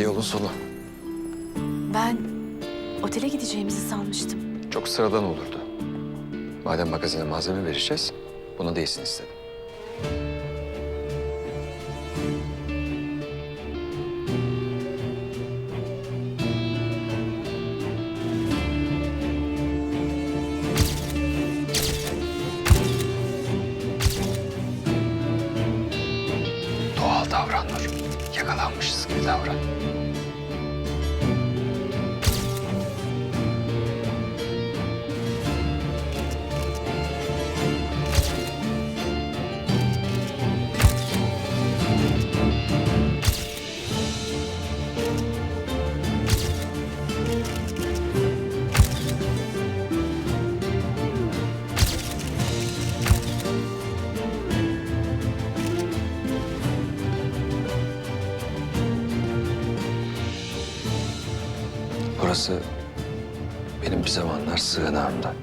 İşte yolun sonu. Ben otele gideceğimizi sanmıştım. Çok sıradan olurdu. Madem magazine malzeme vereceğiz, buna değilsin istedim. Yakalanmışız gibi davran. Burası benim bir zamanlar sığınağımda.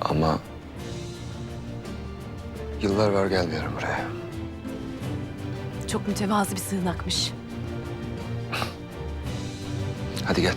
Ama yıllar var gelmiyorum buraya. Çok mütevazı bir sığınakmış. Hadi gel.